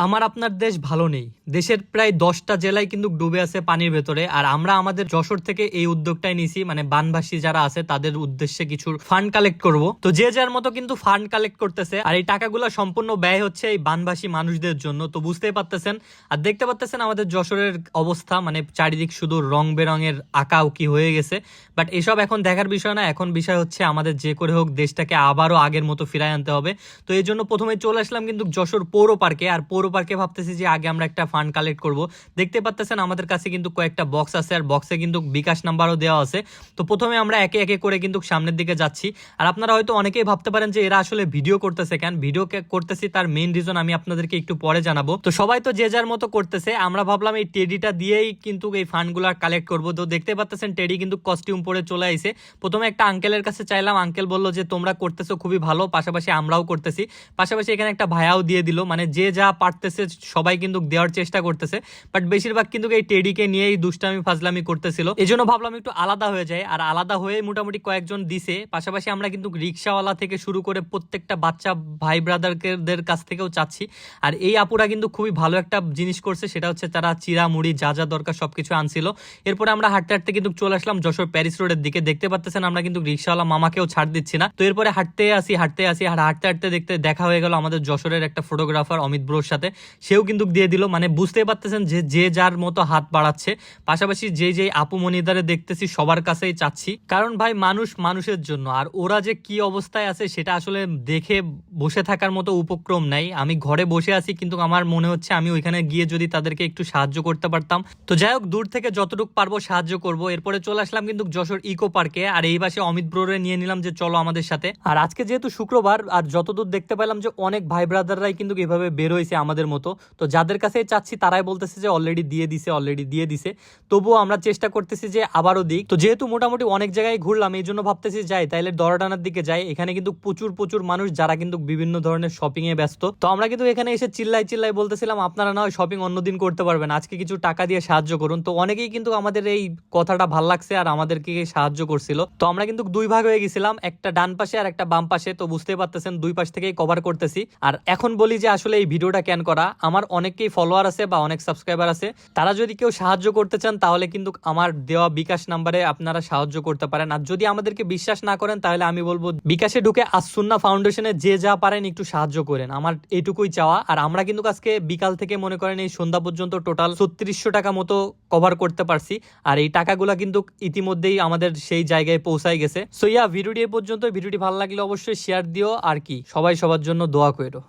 আমার আপনার দেশ ভালো নেই। দেশের প্রায় দশটা জেলায় কিন্তু ডুবে আছে পানির ভেতরে। আর আমরা আমাদের যশোর থেকে এই উদ্যোগটাই নিছি মানে বানবাসী যারা আছে তাদের উদ্দেশ্যে কিছু ফান্ড কালেক্ট করব। তো যে যার মতো কিন্তু ফান্ড কালেক্ট করতেছে, আর এই টাকাগুলো সম্পূর্ণ ব্যয় হচ্ছে এই বানবাসী মানুষদের জন্য। তো বুঝতেই পারতেছেন? আর দেখতে পারতেছেন আমাদের যশোরের অবস্থা মানে চারিদিক শুধু রং বেরঙের আঁকাও কি হয়ে গেছে। বাট এসব এখন দেখার বিষয় না, এখন বিষয় হচ্ছে আমাদের যে করে হোক দেশটাকে আবারও আগের মতো ফিরায় আনতে হবে। তো এই জন্য প্রথমে চলে আসলাম কিন্তু যশোর পৌর পার্কে আর পৌর পার্কে ভাবতেছি যে আগে আমরা একটা ফান্ড কালেক্ট করব। দেখতে পাচ্তেছেন আমাদের কাছে কিন্তু কয়েকটা বক্স আছে, আর বক্সে কিন্তু বিকাশ নাম্বারও দেওয়া আছে। তো প্রথমে আমরা একে একে করে কিন্তু সামনের দিকে যাচ্ছি। আর আপনারা হয়তো অনেকেই ভাবতে পারেন যে এরা আসলে ভিডিও করতেছে কেন? ভিডিও করতেছি তার মেইন রিজন আমি আপনাদেরকে একটু পরে জানাব। তো সবাই তো যে যার মতো করতেছে, আমরা ভাবলাম এই টেডিটা দিয়েই কিন্তু এই ফান্ডগুলো কালেক্ট করব। তো দেখতে পাচ্তেছেন টেডি কিন্তু কস্টিউম পরে চলে আসে প্রথমে একটা আঙ্কেলের কাছে চাইলাম আঙ্কেল বলল যে, তোমরা করতেছো খুবই ভালো, পাশাপাশি আমরাও করতেছি। পাশাপাশি এখানে একটা ভায়াও দিয়ে দিল। মানে যে যা পারতেছে সবাই কিন্তু দেওয়ার চেষ্টা করতেছে বাট বেশিরভাগ কিন্তু এই টেডিকে নিয়েই দুষ্টামি, ফাজলামি করতেছিল। এই জন্য ভাবলাম একটু আলাদা হয়ে যায়, আর আলাদা হয়ে মোটামুটি কয়েকজন দিছে। পাশাপাশি আমরা কিন্তু রিক্সাওয়ালা থেকে শুরু করে প্রত্যেকটা বাচ্চা, ভাই ব্রাদারদের কাছ থেকেও চাচ্ছি। আর এই আপুরা কিন্তু খুবই ভালো একটা জিনিস করছে, সেটা হচ্ছে তারা চিরা, মুড়ি, যা যা দরকার সবকিছু আনছিল। এরপরে আমরা হাঁটতে হাঁটতে কিন্তু চলে আসলাম যশোর প্যারিস রোডের দিকে। দেখতে পাচ্ছেন আমরা কিন্তু রিক্সাওয়ালা মামাকেও ছাড় দিচ্ছি না। তো এরপরে হাঁটতে আসি হাঁটতে আসি, আর হাঁটতে হাঁটতে দেখতে দেখা হয়ে গেল আমাদের যশোরের একটা ফটোগ্রাফার অমিত ব্রোর সাথে। সেও কিন্তু দিয়ে দিল মানে বুঝতেই পারতেছেন যে যে যার মতো হাত বাড়াচ্ছে। পাশাপাশি যে যে আপু মনিদারে দেখতেছি, সবার কাছেই চাচ্ছি। কারণ ভাই, মানুষ মানুষের জন্য। আর ওরা যে কি অবস্থায় আছে, সেটা আসলে দেখে বসে থাকার মতো উপক্রম নাই। আমি ঘরে বসে আছি, কিন্তু আমার মনে হচ্ছে আমি ওইখানে গিয়ে যদি তাদেরকে একটু সাহায্য করতে পারতাম। তো যাই হোক, দূর থেকে যতটুকু পারব সাহায্য করব। এরপরে চলে আসলাম কিন্তু যশোর ইকো পার্কে। আর এই পাশে অমিত ব্রোরে নিয়ে নিলাম যে, চলো আমাদের সাথে। আর আজকে যেহেতু শুক্রবার, আর যতদূর দেখতে পেলাম যে, অনেক ভাই ব্রাদাররাই কিন্তু এভাবে বের হয়েছে আমাদের মতো। তো যাদের কাছে চাচ্ছি, তারাই বলতেছে যে অলরেডি দিয়ে দিছে অলরেডি দিয়ে দিছে। তবুও আমরা চেষ্টা করতেছি যে আবারও দিক। তো যেহেতু মোটামুটি অনেক জায়গায় ঘুরলাম, এই জন্য ভাবতেছি যাই, তাইলে দরডানার দিকে যাই। এখানে কিন্তু প্রচুর প্রচুর মানুষ যারা কিন্তু বিভিন্ন ধরনের শপিং এ ব্যস্ত। তো আমরা কিন্তু এখানে এসে চিল্লাই চিল্লাই বলতেছিলাম, আপনারা না শপিং অন্যদিন করতে পারবেন। আজকে কিছু টাকা দিয়ে সাহায্য করুন। তো অনেকেই কিন্তু আমাদের এই কথাটা ভালো লাগছে আর আমাদেরকে সাহায্য করছিল। তো আমরা কিন্তু দুই ভাগ হয়ে গেছিলাম, একটা ডান পাশে আর একটা বাম পাশে। তো বুঝতেই পারতেছেন, দুই পাশ থেকেই কভার করতেছি। আর এখন বলি যে আসলে এই ভিডিওটা ক্যান করা? আমার অনেকেই ফলোয়ার আছে বা অনেক সাবস্ক্রাইবার আছে, তারা যদি কেউ সাহায্য করতে চান, তাহলে কিন্তু আমার দেওয়া বিকাশ নাম্বারে আপনারা সাহায্য করতে পারেন। আর যদি আমাদেরকে বিশ্বাস না করেন, তাহলে আমি বলব, বিকাশে ঢুকে আসুন্না ফাউন্ডেশনে যে যা পারেন একটু সাহায্য করেন। আমার এইটুকুই চাওয়া। আর আমরা কিন্তু আজকে বিকাল থেকে মনে করেন এই সন্ধ্যা পর্যন্ত টোটাল ছত্রিশশো টাকা মতো কভার করতে পারছি। আর এই টাকাগুলো কিন্তু ইতিমধ্যেই আমাদের সেই জায়গায় পৌঁছায় গেছে। সো ইয়া ভিডিওটি এ পর্যন্ত ভিডিওটি ভালো লাগলে অবশ্যই শেয়ার দিও। আর কি? সবাই সবার জন্য দোয়া করো